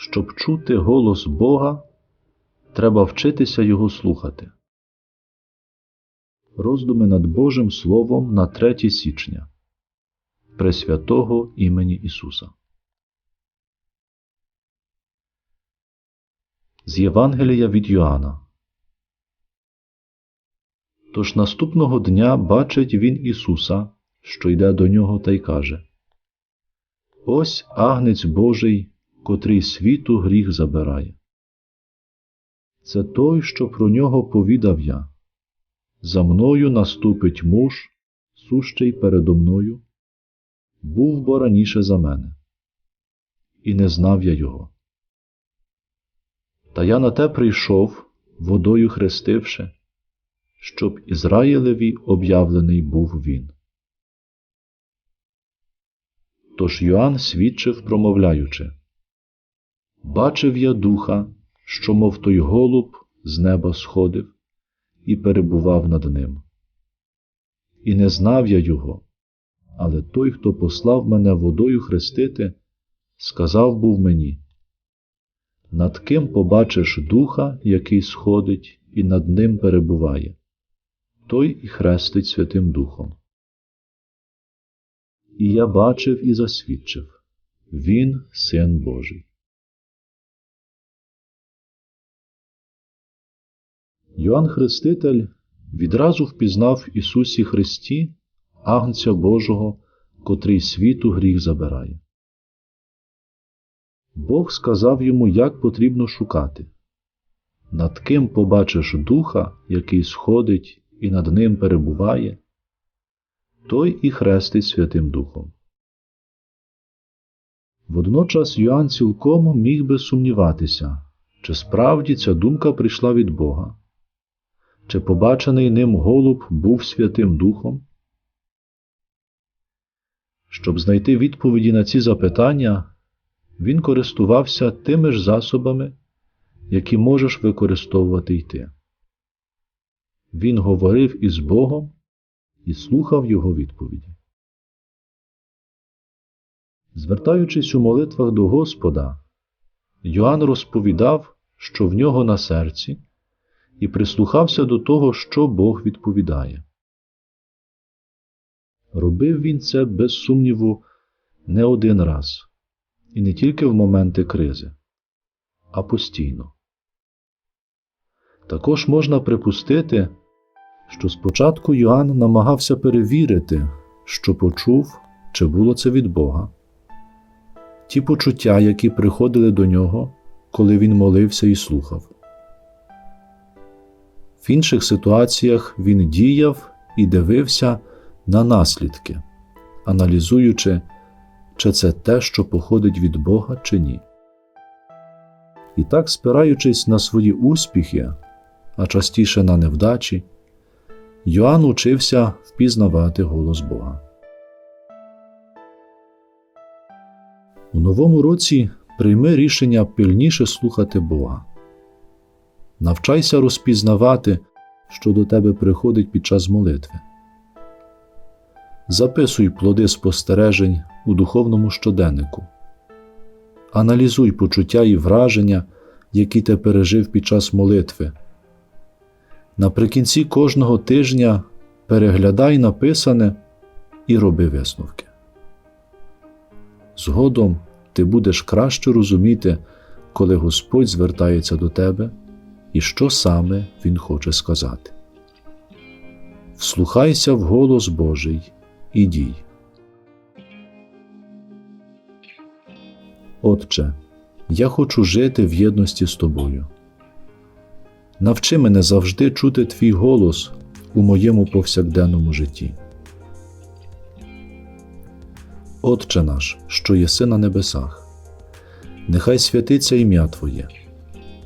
Щоб чути голос Бога, треба вчитися Його слухати. Роздуми над Божим Словом на 3 січня Пресвятого імені Ісуса. З Євангелія від Йоанна. Тож наступного дня бачить він Ісуса, що йде до нього, та й каже: Ось агнець Божий, котрий світу гріх забирає. Це той, що про нього повідав я. За мною наступить муж, сущий передо мною, був бо раніше за мене, і не знав я його. Та я на те прийшов, водою хрестивши, щоб Ізраїлеві об'явлений був він. Тож Йоанн свідчив, промовляючи Бачив я духа, що, мов той голуб, з неба сходив і перебував над ним. І не знав я його, але той, хто послав мене водою хрестити, сказав був мені над ким побачиш духа, який сходить і над ним перебуває, той і хрестить Святим Духом. І я бачив і засвідчив Він Син Божий. Йоанн Хреститель відразу впізнав в Ісусі Христі Агнця Божого, котрий світу гріх забирає. Бог сказав йому, як потрібно шукати. Над ким побачиш духа, який сходить і над ним перебуває, той і хрестить Святим Духом. Водночас Йоанн цілком міг би сумніватися, чи справді ця думка прийшла від Бога, чи побачений ним голуб був Святим Духом. Щоб знайти відповіді на ці запитання, він користувався тими ж засобами, які можеш використовувати й ти. Він говорив із Богом і слухав Його відповіді. Звертаючись у молитвах до Господа, Йоанн розповідав, що в нього на серці, і прислухався до того, що Бог відповідає. Робив він це без сумніву не один раз, і не тільки в моменти кризи, а постійно. Також можна припустити, що спочатку Йоанн намагався перевірити, що почув, чи було це від Бога. Ті почуття, які приходили до нього, коли він молився і слухав. В інших ситуаціях він діяв і дивився на наслідки, аналізуючи, чи це те, що походить від Бога, чи ні. І так, спираючись на свої успіхи, а частіше на невдачі, Йоанн учився впізнавати голос Бога. У новому році прийми рішення пильніше слухати Бога. Навчайся розпізнавати, що до тебе приходить під час молитви. Записуй плоди спостережень у духовному щоденнику. Аналізуй почуття і враження, які ти пережив під час молитви. Наприкінці кожного тижня переглядай написане і роби висновки. Згодом ти будеш краще розуміти, коли Господь звертається до тебе і що саме Він хоче сказати. Вслухайся в голос Божий і дій. Отче, я хочу жити в єдності з тобою. Навчи мене завжди чути твій голос у моєму повсякденному житті. Отче наш, що єси на небесах, нехай святиться ім'я Твоє,